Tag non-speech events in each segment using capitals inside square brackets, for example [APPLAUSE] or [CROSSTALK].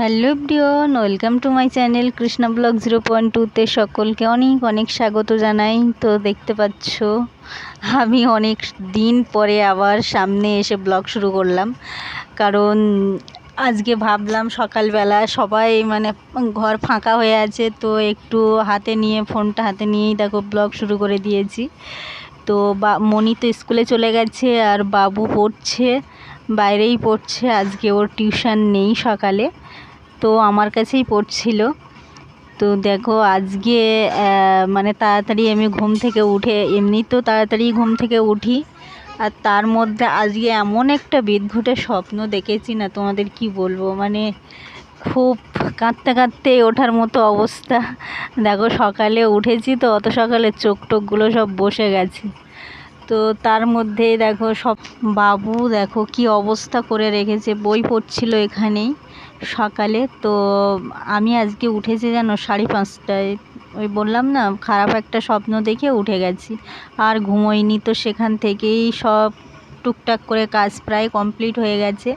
Hello Brian welcome to my channel Krishna blog zero point টুতে সকলকে অনেক অনেক স্বাগত জানাই। তো দেখতে পাচ্ছ, আমি অনেক দিন পরে আবার সামনে এসে ব্লগ শুরু করলাম। কারণ আজকে ভাবলাম সকালবেলা সবাই মানে ঘর ফাঁকা হয়ে আছে, তো একটু হাতে নিয়ে, ফোনটা হাতে নিয়েই দেখো ব্লগ শুরু করে দিয়েছি। তো বা, মণি তো স্কুলে চলে গেছে আর বাবু পড়ছে, বাইরেই পড়ছে, আজকে ওর টিউশন নেই সকালে। তো আমার কাছেই পড়ছিল। তো দেখো আজকে মানে তাড়াতাড়ি আমি ঘুম থেকে উঠে, এমনি তো তাড়াতাড়ি ঘুম থেকে উঠি। আর তার মধ্যে আজকে এমন একটা বিদঘুটে স্বপ্ন দেখেছি না, তোমাদের কি বলব? মানে খুব কাঁদতে কাঁদতে ওঠার মতো অবস্থা। দেখো সকালে উঠেছি তো, অত সকালে চোখ টোকগুলো সব বসে গেছে। তো তার মধ্যেই দেখো সব, বাবু দেখো কি অবস্থা করে রেখেছে, বই পড়ছিল এখানেই। সকালে, তো আমি আজকে উঠেছি যেন সাড়ে পাঁচটায়। ওই বললাম না, খারাপ একটা স্বপ্ন দেখে উঠে গেছি। আর ঘুমোইনি তো সেখান থেকেই সব টুকটাক করে কাজ প্রায় কমপ্লিট হয়ে গেছে।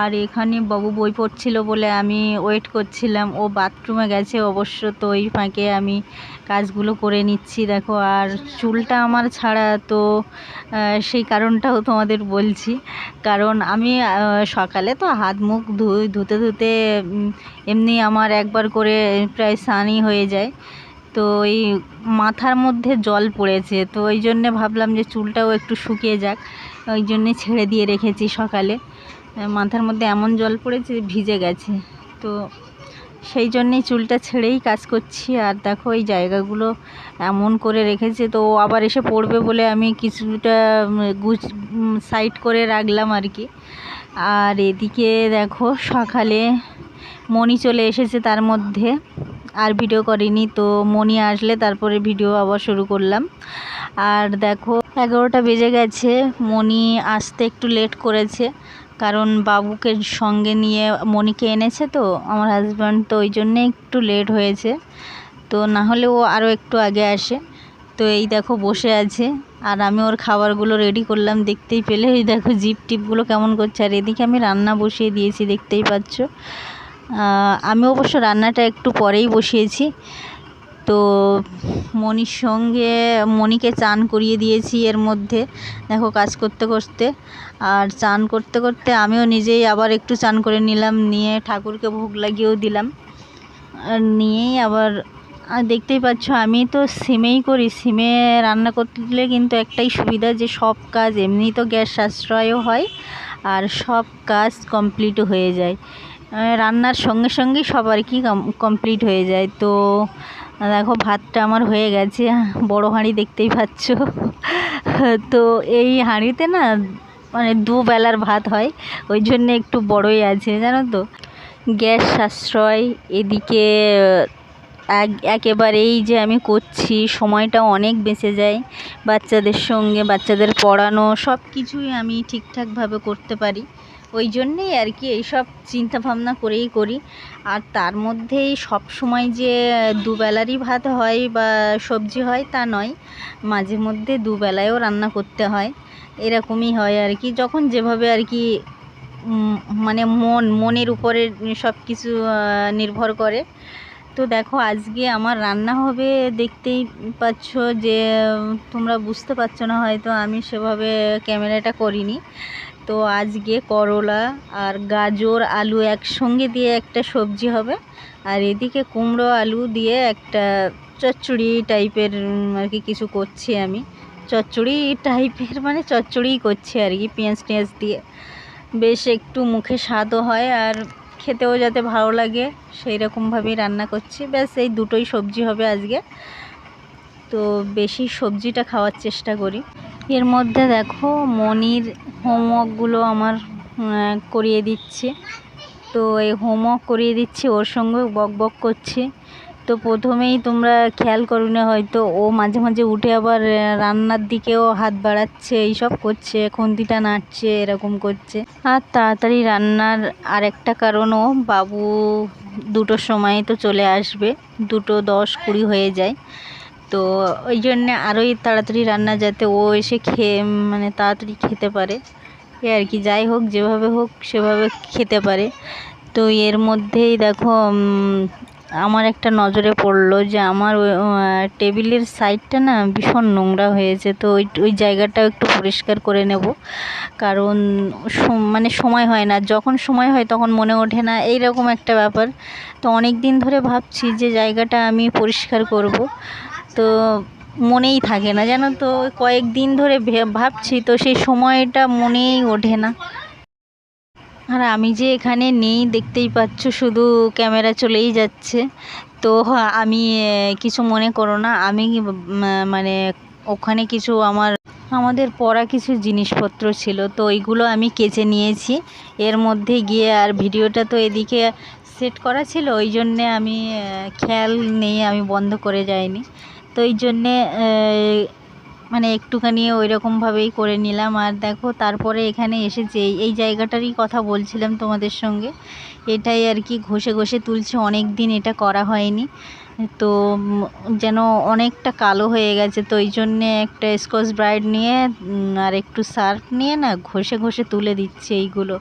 আর এখানে বাবু বই পড়ছিল বলে আমি ওয়েট করছিলাম। ও বাথরুমে গেছে অবশ্য, তো ওই ফাঁকে আমি কাজগুলো করে নিচ্ছি। দেখো, আর চুলটা আমার ছাড়া, তো সেই কারণটাও তোমাদের বলছি। কারণ আমি সকালে তো হাত মুখ ধুই, ধুতে ধুতে এমনি আমার একবার করে প্রায় স্নানই হয়ে যায়। তো এই মাথার মধ্যে জল পড়েছে, তো ওই জন্যে ভাবলাম যে চুলটাও একটু শুকিয়ে যাক। ওই জন্যে ছেড়ে দিয়ে রেখেছি সকালে। মাথার মধ্যে এমন জল পড়েছে ভিজে গেছে। তো সেই জন্যেই চুলটা ছেড়েই কাজ করছি। আর দেখো, এই জায়গাগুলো এমন করে রেখেছে। তো আবার এসে পড়বে বলে আমি কিছুটা গুছ সাইড করে রাখলাম আর কি। আর এদিকে দেখো, সকালে মণি চলে এসেছে তার মধ্যে। আর ভিডিও করিনি, তো মণি আসলে তারপরে ভিডিও আবার শুরু করলাম। আর দেখো এগারোটা বেজে গেছে। মণি আসতে একটু লেট করেছে, কারণ বাবুকে সঙ্গে নিয়ে মণিকে এনেছে তো, আমার হাজব্যান্ড তো ওই জন্যে একটু লেট হয়েছে। তো না হলে ও আরও একটু আগে আসে। তো এই দেখো বসে আছে, আর আমি ওর খাবারগুলো রেডি করলাম, দেখতেই পেলে। এই দেখো জিপ টিপগুলো কেমন করছে, আর এদিকে আমি রান্না বসিয়ে দিয়েছি, দেখতেই পাচ্ছ। আমি অবশ্য রান্নাটা একটু পরেই বসিয়েছি। তো মনির সঙ্গে মনিকে চান করিয়ে দিয়েছি এর মধ্যে। দেখো কাজ করতে করতে। আর চান করতে করতে আমিও নিজেই আবার একটু চান করে নিলাম, নিয়ে ঠাকুরকে ভোগ লাগিয়েও দিলাম। আর নিয়েই আবার দেখতেই পাচ্ছ আমি তো সিমেই করি। সিমে রান্না করলে কিন্তু একটাই সুবিধা যে সব কাজ এমনি তো গ্যাস সাশ্রয়ও হয় আর সব কাজ কমপ্লিটও হয়ে যায়। রান্নার সঙ্গে সঙ্গে সবার কি কমপ্লিট হয়ে যায়। তো, দেখো, ভাতটা আমার হয়ে গেছে। বড় হাঁড়ি দেখতেই পাচ্ছ। [LAUGHS] তো, এই হাঁড়িতে না মানে দুবেলার ভাত হয়। ওই জন্য একটু বড়ই আছে, জানো তো? গ্যাস সাশ্রয়, এদিকে একেবারেই যে আমি করছি সময়টা অনেক বেঁচে যায়। বাচ্চাদের সঙ্গে, বাচ্চাদের পড়ানো সব কিছুই আমি ঠিকঠাকভাবে করতে পারি। ওই জন্যেই আর কি এইসব চিন্তাভাবনা করেই করি। আর তার মধ্যেই সব সময় যে দুবেলারই ভাত হয় বা সবজি হয় তা নয়, মাঝে মধ্যে দুবেলায়ও রান্না করতে হয়। এরকমই হয় আর কি। যখন যেভাবে আর কি মানে মন, মনের উপরে সব কিছু নির্ভর করে তো দেখো, আজকে আমার রান্না হবে দেখতেই পাচ্ছ যে, তোমরা বুঝতে পারছ না হয়তো, আমি সেভাবে ক্যামেরাটা করিনি। তো আজকে করলা আর গাজর, আলু একসঙ্গে দিয়ে একটা সবজি হবে। আর এদিকে কুমড়ো, আলু দিয়ে একটা চচ্চড়ি টাইপের আর কি কিছু করছি আমি। চচ্চড়ি টাইপের মানে চচ্চড়িই করছি আর কি পেঁয়াজ টেঁয়াজ দিয়ে। বেশ একটু মুখে স্বাদও হয় আর খেতেও যাতে ভালো লাগে সেই রকমভাবেই রান্না করছি। ব্যাস, এই দুটোই সবজি হবে আজকে। তো বেশি সবজিটা খাওয়ার চেষ্টা করি। এর মধ্যে দেখো, মনির হোমওয়ার্কগুলো আমার করিয়ে দিচ্ছে। তো এই হোমওয়ার্ক করিয়ে দিচ্ছি, ওর সঙ্গে বক বক করছি। তো প্রথমেই তোমরা খেয়াল করো না হয়তো, ও মাঝে মাঝে উঠে আবার রান্নার দিকেও হাত বাড়াচ্ছে, এইসব করছে, খুন্তিটা নাড়ছে, এরকম করছে। আর তাড়াতাড়ি রান্নার আরেকটা কারণও বাবু দুটোর সময় তো চলে আসবে, দুটো দশ কুড়ি হয়ে যায়। তো ওই জন্যে আরোই তাড়াতাড়ি রান্না যাতে ও এসে খেয়ে মানে তাড়াতাড়ি খেতে পারে। এ আর কি, যাই হোক, যেভাবে হোক সেভাবে খেতে পারে। তো এর মধ্যেই দেখো আমার একটা নজরে পড়ল যে আমার টেবিলের সাইডটা না ভীষণ নোংরা হয়েছে, তো ওই ওই জায়গাটাও একটু পরিষ্কার করে নেব। কারণ মানে সময় হয় না, যখন সময় হয় তখন মনে ওঠে না এই রকম একটা ব্যাপার। তো অনেক দিন ধরে ভাবছি যে জায়গাটা আমি পরিষ্কার করব। তো মনেই থাকে না, জানো তো, কয়েকদিন ধরে ভাবছি, তো সেই সময়টা মনেই ওঠে না। আর আমি যে এখানে নেই, দেখতেই পাচ্ছ, শুধু ক্যামেরা চলেই যাচ্ছে। তো আমি কিছু মনে করো না, আমি মানে ওখানে কিছু আমার, আমাদের পড়া কিছু জিনিসপত্র ছিল, তো ওইগুলো আমি কেচে নিয়েছি। এর মধ্যে গিয়ে আর ভিডিওটা তো এদিকে সেট করা ছিল, ওই জন্যে আমি খেয়াল নেই, আমি বন্ধ করে যাইনি। তো ওই জন্যে মানে একটুখানি ওই রকমভাবেই করে নিলাম। আর দেখো, তারপরে এখানে এসেছে এই এই জায়গাটারই কথা বলছিলাম তোমাদের সঙ্গে, এটাই আর কি ঘষে ঘষে তুলছে। অনেক দিন এটা করা হয়নি। তো যেন অনেকটা কালো হয়ে গেছে, তো ওই জন্যে একটা স্কচ ব্রাইট নিয়ে আর একটু সার্ফ নিয়ে না ঘষে ঘষে তুলে দিচ্ছে এইগুলো।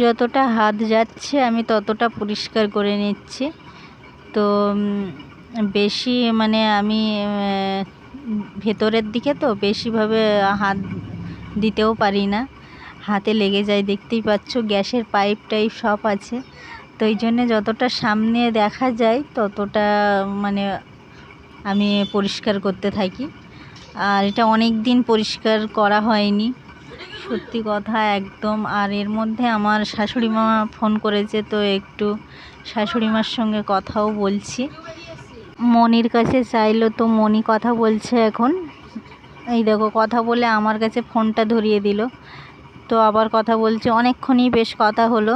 যতটা হাত যাচ্ছে আমি ততটা পরিষ্কার করে নিচ্ছি। তো বেশি মানে আমি ভেতরের দিকে তো বেশিভাবে হাত দিতেও পারি না। হাতে লেগে যায়, দেখতেই পাচ্ছ গ্যাসের পাইপ টাইপ সব আছে। তো এই জন্যে যতটা সামনে দেখা যায়, ততটা মানে আমি পরিষ্কার করতে থাকি। আর এটা অনেক দিন পরিষ্কার করা হয়নি। সত্যি কথা একদম। আর এর মধ্যে আমার শাশুড়ি মা ফোন করেছে, তো একটু শাশুড়ি মার সঙ্গে কথাও বলছি। মনির কাছে চাইলো তো মনি কথা বলছে এখন। এই দেখো, কথা বলে আমার কাছে ফোনটা ধরিয়ে দিল। তো আবার কথা বলছে, অনেকক্ষণই বেশ কথা হলো।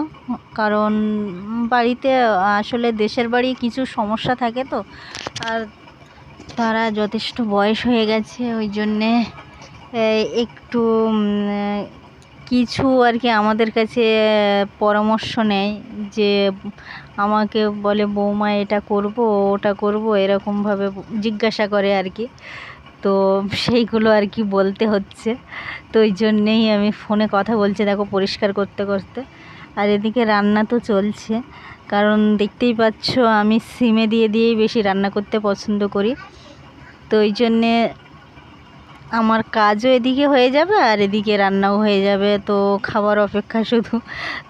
কারণ বাড়িতে আসলে দেশের বাড়ি কিছু সমস্যা থাকে তো। আর তারা যথেষ্ট বয়স হয়ে গেছে, ওই জন্যে একটু কিছু আর কি আমাদের কাছে পরামর্শ নেয় যে আমাকে বলে, বৌমা, এটা করব, ওটা করব এরকমভাবে জিজ্ঞাসা করে আর কি। তো সেইগুলো আর কি বলতে হচ্ছে। তো ওই জন্যেই আমি ফোনে কথা বলছি, দেখো, পরিষ্কার করতে করতে। আর এদিকে রান্না তো চলছে। কারণ দেখতেই পাচ্ছ, আমি সিমে দিয়ে, দিয়েই বেশি রান্না করতে পছন্দ করি। তো ওই জন্যে আমার কাজও এদিকে হয়ে যাবে আর এদিকে রান্নাও হয়ে যাবে। তো খাবার অপেক্ষা শুধু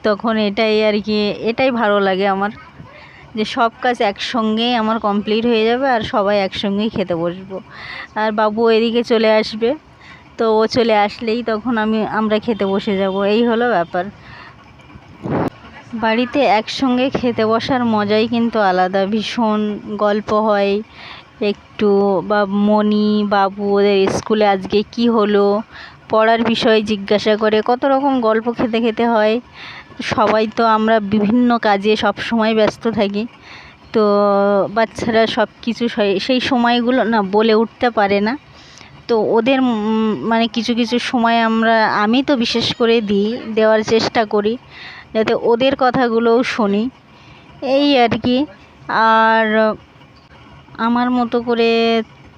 তখন এটাই আর কি, এটাই ভালো লাগে আমার। যে সব কাজ একসঙ্গেই আমার কমপ্লিট হয়ে যাবে আর সবাই একসঙ্গেই খেতে বসবো। আর বাবু এদিকে চলে আসবে। তো ও চলে আসলেই তখন আমি, আমরা খেতে বসে যাব। এই হলো ব্যাপার। বাড়িতে একসঙ্গে খেতে বসার মজাই কিন্তু আলাদা। ভীষণ গল্প হয় একটু বা মনি বাবু ওদের স্কুলে আজকে কি হলো? পড়ার বিষয়ে জিজ্ঞাসা করে কত রকম গল্প খেতে খেতে হয়। সবাই তো আমরা বিভিন্ন কাজে সব সময় ব্যস্ত থাকি। তো বাচ্চারা সব কিছু সেই সময়গুলো না বলে উঠতে পারে না। তো ওদের মানে কিছু কিছু সময় আমরা, আমি তো বিশেষ করে দিই, দেওয়ার চেষ্টা করি। যাতে ওদের কথাগুলোও শুনি। এই আর কি। আর আমার মতো করে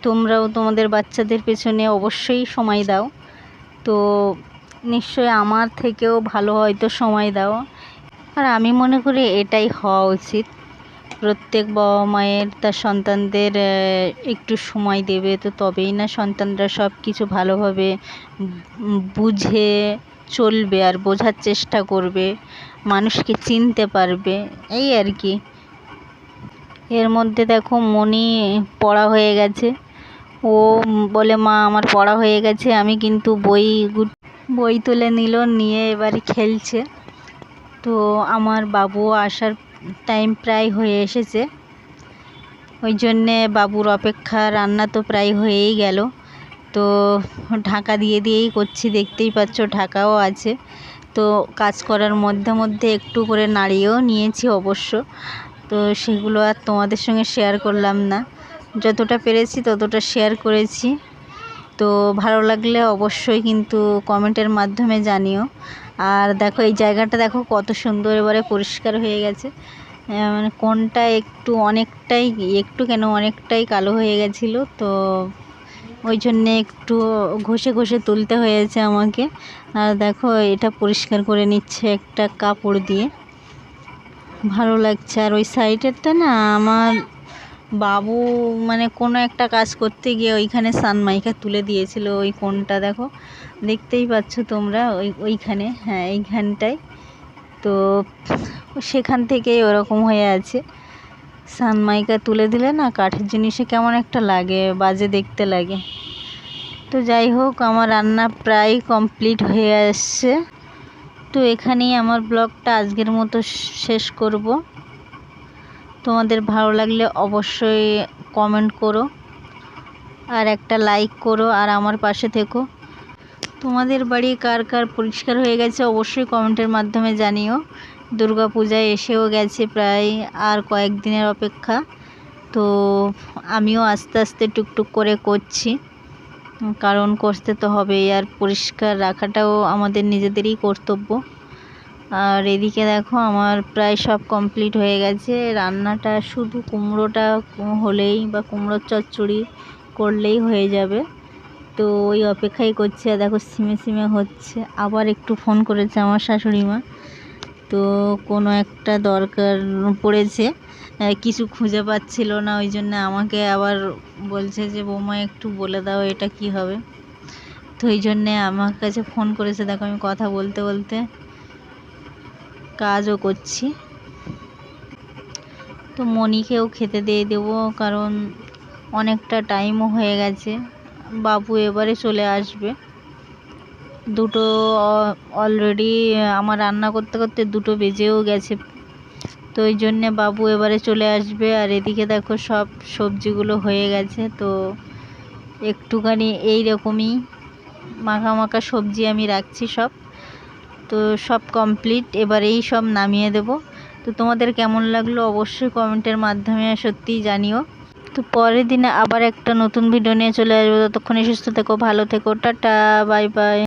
তোমরাও তোমাদের বাচ্চাদের পেছনে অবশ্যই সময় দাও। তো নিশ্চয় আমার থেকেও ভালো হয়তো সময় দাও। আর আমি মনে করি এটাই হওয়া উচিত। প্রত্যেক বাবা মায়ের তার সন্তানদের একটু সময় দেবে তো তবেই না সন্তানরা সব কিছু ভালোভাবে বুঝে চলবে আর বোঝার চেষ্টা করবে। মানুষকে চিনতে পারবে। এই আর কি। এর মধ্যে দেখো মনি পড়া হয়ে গেছে। ও বলে, মা, আমার পড়া হয়ে গেছে, আমি কিন্তু বই বই তুলে নিল, নিয়ে এবারে খেলছে। তো আমার বাবু আসার টাইম প্রায় হয়ে এসেছে। ওই জন্যে বাবুর অপেক্ষা রান্না তো প্রায় হয়েই গেল। তো ঢাকা দিয়ে দিয়েই করছি, দেখতেই পাচ্ছ ঢাকাও আছে। তো কাজ করার মধ্যে মধ্যে একটু করে নাড়িয়েও নিয়েছি অবশ্য। তো সেগুলো আর তোমাদের সঙ্গে শেয়ার করলাম না। যতটা পেরেছি ততটা শেয়ার করেছি। তো ভালো লাগলে অবশ্যই কিন্তু কমেন্টের মাধ্যমে জানিও। আর দেখো এই জায়গাটা দেখো কত সুন্দর এবারে পরিষ্কার হয়ে গেছে। মানে কোনটা একটু অনেকটাই, একটু কেন অনেকটাই কালো হয়ে গেছিল। তো ওই জন্যে একটু ঘষে ঘষে তুলতে হয়েছে আমাকে। আর দেখো এটা পরিষ্কার করে নিচ্ছে একটা কাপড় দিয়ে। ভালো লাগছে। আর ওই সাইডেরটা না আমার বাবু মানে কোনো একটা কাজ করতে গিয়ে ওইখানে সানমাইকা তুলে দিয়েছিল ওই কোনটা দেখো। দেখতেই পাচ্ছ তোমরা ওই, ওইখানে হ্যাঁ এইখানটায়। তো সেখান থেকেই ওরকম হয়ে আছে। সানমাইকা তুলে দিলে না কাঠের জিনিসে কেমন একটা লাগে, বাজে দেখতে লাগে। তো যাই হোক, আমার রান্না প্রায় কমপ্লিট হয়ে আসছে। তো এখানেই আমার ব্লগটা আজকের মতো শেষ করব। তোমাদের ভালো লাগলে অবশ্যই কমেন্ট করো আর একটা লাইক করো আর আমার পাশে থেকো। তোমাদের বাড়ি কার কার পরিষ্কার হয়ে গেছে অবশ্যই কমেন্টের মাধ্যমে জানিও। দুর্গা পূজায় এসেও গেছে প্রায় আর কয়েকদিনের অপেক্ষা। তো আমিও আস্তে আস্তে টুকটুক করে করছি। কারণ করতে তো হবেই আর পরিষ্কার রাখাটাও আমাদের নিজেদেরই কর্তব্য। আর এদিকে দেখো আমার প্রায় সব কমপ্লিট হয়ে গেছে। রান্নাটা শুধু কুমড়োটা হলেই বা কুমড়োর চচ্চড়ি করলেই হয়ে যাবে। তো ওই অপেক্ষাই করছে আর দেখো সিমে সিমে হচ্ছে। আবার একটু ফোন করেছে আমার শাশুড়ি মা তো কোনো একটা দরকার পড়েছে। কিছু খুঁজে পাচ্ছিল না, ওই জন্য আমাকে আবার বলছে যে, বৌমা, একটু বলে দাও এটা কি হবে? তো ওই জন্যে আমার কাছে ফোন করেছে, দেখো আমি কথা বলতে বলতে কাজও করছি। তো মনিকেও খেতে দিয়ে দেবো, কারণ অনেকটা টাইমও হয়ে গেছে, বাবু এবারে চলে আসবে। দুটো অলরেডি আমার রান্না করতে করতে দুটো বেজেও গেছে তো ওই জন্যে বাবু এবারে চলে আসবে। আর এদিকে দেখো সব সবজিগুলো হয়ে গেছে। তো একটুখানি এই রকমই মাখা মাখা সবজি আমি রাখছি সব। তো সব কমপ্লিট এবার এই সব নামিয়ে দেব। তো তোমাদের কেমন লাগল অবশ্যই কমেন্টের মাধ্যমে সত্যিই জানিও। তো পরের দিনে আবার একটা নতুন ভিডিও নিয়ে চলে আসব। ততক্ষণে সুস্থ থেকো, ভালো থেকো। Tata bye bye